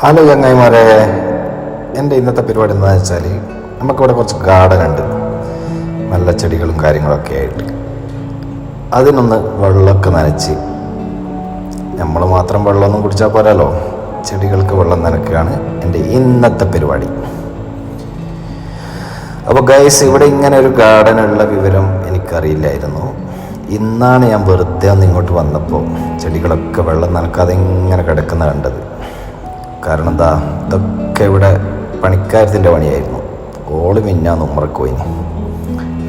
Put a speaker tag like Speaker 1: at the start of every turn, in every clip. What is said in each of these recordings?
Speaker 1: Hello ചങ്ങായിമാരെ എന്റെ ഇന്നത്തെ പരിപാടി എന്താണെന്ന് വെച്ചാൽ നമുക്കിവിടെ കുറച്ച് ഗാർഡൻ ഉണ്ട്. നല്ല ചെടികളും കാര്യങ്ങളൊക്കെ ആയിട്ട്. അതിനൊന്ന് വെള്ളമൊക്കെ നനച്ച്. നമ്മൾ മാത്രം വെള്ളമൊന്നും കുടിച്ചാൽ പോരാലോ? ചെടികൾക്ക് വെള്ളം നനക്കുകയാണ് എന്റെ ഇന്നത്തെ പരിപാടി. അപ്പോൾ ഗൈസ് ഇവിടെ ഇങ്ങനെ ഒരു ഗാർഡൻ ഉള്ള വിവരം എനിക്കറിയില്ലായിരുന്നു. ഇന്നാണ് ഞാൻ വെറുതെ ഒന്ന് ഇങ്ങോട്ട് വന്നപ്പോൾ ചെടികളൊക്കെ വെള്ളം നനക്കാതെ ഇങ്ങനെ കിടക്കുന്ന കണ്ടത്. കാരണം എന്താ? ഇതൊക്കെ ഇവിടെ പണിക്കാരത്തിന്റെ പണിയായിരുന്നു. ഓൾ മിന്നാന്ന് ഉമ്മറക്ക് പോയിന്.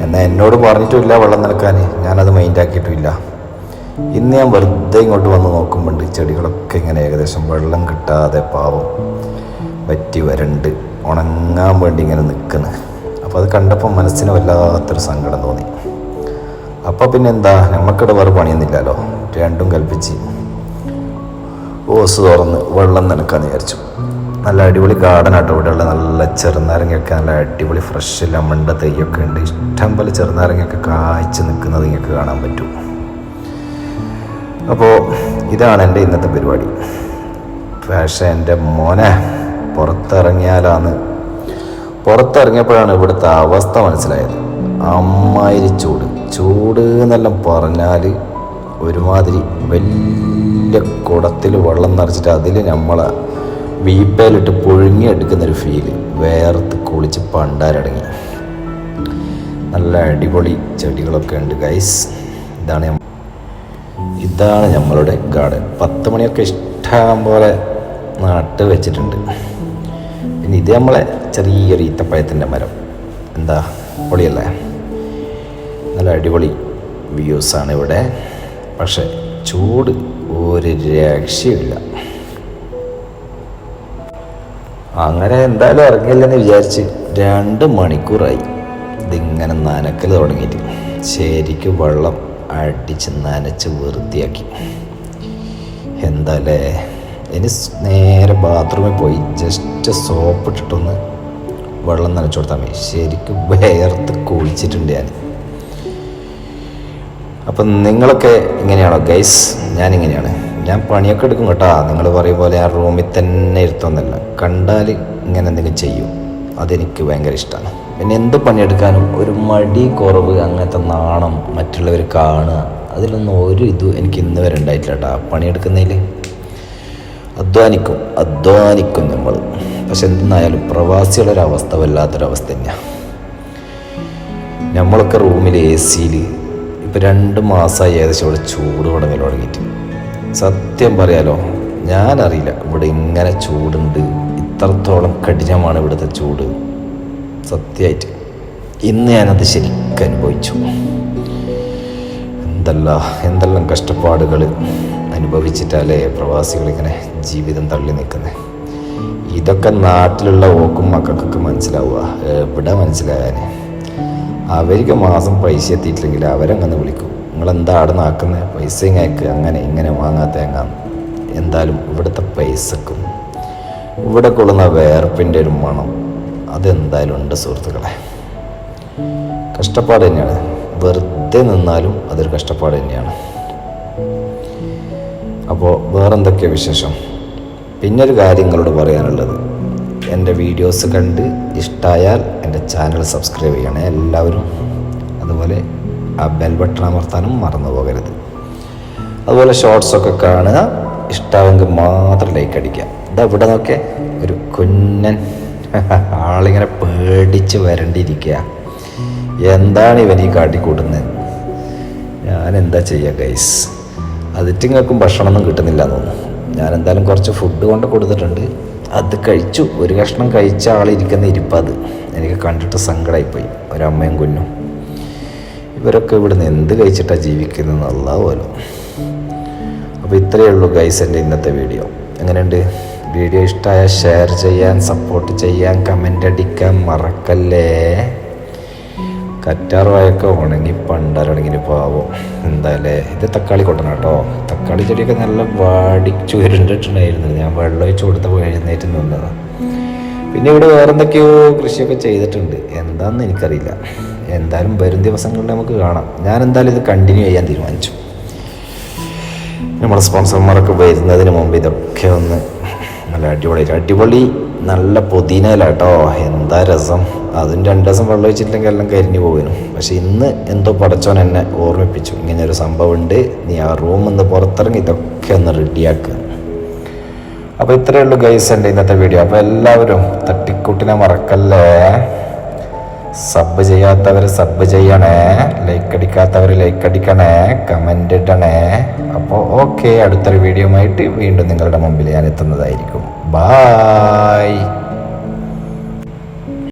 Speaker 1: എന്നാൽ എന്നോട് പറഞ്ഞിട്ടുമില്ല വെള്ളം നിൽക്കാൻ ഞാനത് മൈൻഡാക്കിയിട്ടുമില്ല. ഇന്ന് ഞാൻ വെറുതെ ഇങ്ങോട്ട് വന്ന് നോക്കുമ്പോണ്ട് ചെടികളൊക്കെ ഇങ്ങനെ ഏകദേശം വെള്ളം കിട്ടാതെ പാവം വറ്റി വരണ്ട് ഉണങ്ങാൻ വേണ്ടി ഇങ്ങനെ നിൽക്കുന്നു അപ്പോൾ അത് കണ്ടപ്പോൾ മനസ്സിന് വല്ലാത്തൊരു സങ്കടം തോന്നി. അപ്പോൾ പിന്നെ എന്താ? നമുക്കിവിടെ വേറെ പണിയൊന്നുമില്ലല്ലോ. രണ്ടും കൽപ്പിച്ച്. ഓസ് തുറന്ന് വെള്ളം നനക്കാന്ന് വിചാരിച്ചു. നല്ല അടിപൊളി ഗാർഡൻ ആട്ടോ ഇവിടെയുള്ള. നല്ല ചെറുനാരങ്ങയൊക്കെ നല്ല അടിപൊളി ഫ്രഷ് ലെമണ്ട തൈയൊക്കെ ഉണ്ട്. ഇഷ്ടം പോലെ ചെറുനാരങ്ങയൊക്കെ കായ്ച്ച് നിൽക്കുന്നത് നിങ്ങൾക്ക് കാണാൻ പറ്റും. അപ്പോൾ ഇതാണ് എന്റെ ഇന്നത്തെ പരിപാടി. പക്ഷേ എന്റെ മോനെ പുറത്തിറങ്ങിയാലാന്ന്. പുറത്തിറങ്ങിയപ്പോഴാണ് ഇവിടുത്തെ അവസ്ഥ മനസ്സിലായത്. അമ്മായിരി ചൂട്. ചൂട് എന്നെല്ലാം പറഞ്ഞാൽ ഒരുമാതിരി വലിയ കുടത്തിൽ വെള്ളം നിറച്ചിട്ട് അതിൽ നമ്മൾ വീപ്പയിലിട്ട് പുഴുങ്ങിയെടുക്കുന്നൊരു ഫീൽ വേർത്ത് കുളിച്ച് പണ്ടാരടങ്ങി. നല്ല അടിപൊളി ചെടികളൊക്കെ ഉണ്ട് ഗൈസ് ഇതാണ് ഇതാണ് നമ്മളുടെ ഗാർഡൻ പത്ത് മണിയൊക്കെ ഇഷ്ടം പോലെ നട്ട് വെച്ചിട്ടുണ്ട്. പിന്നെ ഇത് നമ്മളെ ചെറിയൊരു ഈത്തപ്പഴത്തിന്റെ മരം. എന്താ? പൊളിയല്ലേ? നല്ല അടിപൊളി വ്യൂസാണ് ഇവിടെ. പക്ഷെ ചൂട് ഒരു രക്ഷയില്ല. അങ്ങനെ എന്തായാലും ഇറങ്ങില്ലെന്ന് വിചാരിച്ച് രണ്ട് മണിക്കൂറായി. ഇതിങ്ങനെ നനക്കൽ തുടങ്ങിയിട്ട്. ശരിക്കും വെള്ളം അടിച്ച് നനച്ച് വൃത്തിയാക്കി. എന്താല്ലേ ഇനി നേരെ ബാത്റൂമിൽ പോയി ജസ്റ്റ് സോപ്പ് ഇട്ടിട്ടൊന്ന് വെള്ളം നനച്ചു കൊടുത്താൽ മതി. ശരിക്കും വേർത്ത് കുളിച്ചിട്ടുണ്ട് ഞാൻ അപ്പം നിങ്ങളൊക്കെ ഇങ്ങനെയാണോ? ഗൈസ് ഞാൻ ഇങ്ങനെയാണ് ഞാൻ പണിയൊക്കെ എടുക്കും കേട്ടോ. നിങ്ങൾ പറയും പോലെ ആ റൂമിൽ തന്നെ ഇരുത്തൊന്നല്ല കണ്ടാൽ ഇങ്ങനെ എന്തെങ്കിലും ചെയ്യും. അതെനിക്ക് ഭയങ്കര ഇഷ്ടമാണ്. പിന്നെ എന്ത് പണിയെടുക്കാനും ഒരു മടി കുറവ് അങ്ങനത്തെ നാണം മറ്റുള്ളവർ കാണുക അതിലൊന്നും ഒരു ഇതും എനിക്ക് ഇന്ന് വരെ ഉണ്ടായിട്ടില്ല കേട്ടോ. പണിയെടുക്കുന്നതിൽ അധ്വാനിക്കും. അധ്വാനിക്കും നമ്മൾ. പക്ഷെ എന്തെന്നായാലും പ്രവാസികളുടെ വല്ലാത്തൊരവസ്ഥ തന്നെയാണ് നമ്മളൊക്കെ റൂമിൽ എ സിയിൽ ഇപ്പം രണ്ട് മാസമായി ഏകദേശം ഇവിടെ ചൂട് തുടങ്ങി തുടങ്ങിയിട്ട്. സത്യം പറയാലോ ഞാനറിയില്ല ഇവിടെ ഇങ്ങനെ ചൂടുണ്ട്. ഇത്രത്തോളം കഠിനമാണ് ഇവിടുത്തെ ചൂട്. സത്യമായിട്ട് ഇന്ന് ഞാനത് ശരിക്കും അനുഭവിച്ചു. എന്തല്ല എന്തെല്ലാം കഷ്ടപ്പാടുകൾ അനുഭവിച്ചിട്ടല്ലേ പ്രവാസികളിങ്ങനെ ജീവിതം തള്ളി നിൽക്കുന്നത് ഇതൊക്കെ നാട്ടിലുള്ള ഓക്കും മക്കൾക്കൊക്കെ മനസ്സിലാവുക. എവിടെ മനസ്സിലാകാൻ അവർക്ക് മാസം പൈസ എത്തിയിട്ടില്ലെങ്കിൽ അവരങ്ങനെ വിളിക്കും. നിങ്ങളെന്താ അവിടെ നാക്കുന്നത് പൈസ ഇങ്ങേക്ക് അങ്ങനെ ഇങ്ങനെ വാങ്ങാത്ത എങ്ങാന്ന് എന്തായാലും ഇവിടുത്തെ പൈസക്കും ഇവിടെ കൊള്ളുന്ന വേർപ്പിന്റെ ഒരു മണം അതെന്തായാലും ഉണ്ട് സുഹൃത്തുക്കളെ. കഷ്ടപ്പാട് തന്നെയാണ്. വെറുതെ നിന്നാലും അതൊരു കഷ്ടപ്പാട് തന്നെയാണ്. അപ്പോൾ വേറെന്തൊക്കെയാണ് വിശേഷം? പിന്നൊരു കാര്യങ്ങളോട് പറയാനുള്ളത്. എന്റെ വീഡിയോസ് കണ്ട് ഇഷ്ടമായാൽ എന്റെ ചാനൽ സബ്സ്ക്രൈബ് ചെയ്യണേ എല്ലാവരും. അതുപോലെ ആ ബെൽ ബട്ടൺ അമർത്താനും മറന്നു പോകരുത്. അതുപോലെ ഷോർട്സൊക്കെ കാണുക. ഇഷ്ടമാവെങ്കിൽ മാത്രം ലൈക്ക് അടിക്കുക. ഇതാ ഇവിടെ നോക്കെ ഒരു കുഞ്ഞൻ ആളിങ്ങനെ പേടിച്ച് വരണ്ടിരിക്കുക. എന്താണ് ഇവൻ ഈ കാട്ടിക്കൂട്ടുന്നത്? ഞാൻ എന്താ ചെയ്യുക ഗൈസ് അതിറ്റിങ്ങൾക്കും ഭക്ഷണമൊന്നും കിട്ടുന്നില്ല തോന്നുന്നു. ഞാൻ എന്തായാലും കുറച്ച് ഫുഡ് കൊണ്ട് കൊടുത്തിട്ടുണ്ട്. അത് കഴിച്ചു. ഒരു കഷ്ണം കഴിച്ച ആളിരിക്കുന്ന ഇരിപ്പത് എനിക്ക് കണ്ടിട്ട് സങ്കടമായിപ്പോയി ഒരമ്മയും കുഞ്ഞും. ഇവരൊക്കെ ഇവിടുന്ന് എന്ത് കഴിച്ചിട്ടാണ് ജീവിക്കുന്നത് അല്ലാ പോലും. അപ്പോൾ ഇത്രയേ ഉള്ളൂ ഗൈസ് എന്റെ ഇന്നത്തെ വീഡിയോ എങ്ങനെയുണ്ട്? വീഡിയോ ഇഷ്ടമായ ഷെയർ ചെയ്യാൻ സപ്പോർട്ട് ചെയ്യാൻ കമന്റ് അടിക്കാൻ മറക്കല്ലേ? കറ്റാർവായൊക്കെ ഉണങ്ങി പണ്ടാരുണങ്ങിന് പാവം. എന്തായാലേ ഇത് തക്കാളി കൊട്ടണം കേട്ടോ. തക്കാളി ചെടിയൊക്കെ നല്ല വാടി ചുരുണ്ടിട്ടുണ്ടായിരുന്നു. ഞാൻ വെള്ളം ഒഴിച്ച് കൊടുത്തപ്പോൾ എഴുന്നേറ്റ് നിന്നതാണ് പിന്നെ ഇവിടെ വേറെ എന്തൊക്കെയോ കൃഷിയൊക്കെ ചെയ്തിട്ടുണ്ട്. എന്താണെന്ന് എനിക്കറിയില്ല. എന്തായാലും വരും ദിവസങ്ങളിൽ നമുക്ക് കാണാം. ഞാൻ എന്തായാലും ഇത് കണ്ടിന്യൂ ചെയ്യാൻ തീരുമാനിച്ചു. നമ്മുടെ സ്പോൺസർമാരൊക്കെ വരുന്നതിന് മുമ്പ് ഇതൊക്കെ ഒന്ന് നല്ല അടിപൊളി അടിപൊളി നല്ല പുതിനയില കേട്ടോ എന്താ രസം. അതും രണ്ട് ദിവസം വെള്ളം വെച്ചിട്ടില്ലെങ്കിൽ എല്ലാം കരിഞ്ഞു പോകുന്നു പക്ഷെ ഇന്ന് എന്തോ പടച്ചോൻ എന്നെ ഓർമ്മിപ്പിച്ചു. ഇങ്ങനെ ഒരു സംഭവം ഉണ്ട് നീ ആ റൂം ഒന്ന് പുറത്തിറങ്ങി ഇതൊക്കെ ഒന്ന് റെഡിയാക്കുക അപ്പോൾ ഇത്രയേ ഉള്ളൂ ഗൈസ് എന്റെ ഇന്നത്തെ വീഡിയോ അപ്പോൾ എല്ലാവരും തട്ടിക്കൂട്ടിനെ മറക്കല്ലേ? സബ് ചെയ്യാത്തവർ സബ് ചെയ്യണേ. ലൈക്ക് അടിക്കാത്തവർ ലൈക്ക് അടിക്കണേ. കമന്റ് ഇടണേ. അപ്പോൾ ഓക്കെ അടുത്തൊരു വീഡിയോ ആയിട്ട് വീണ്ടും നിങ്ങളുടെ മുമ്പിൽ ഞാൻ എത്തുന്നതായിരിക്കും. Bye.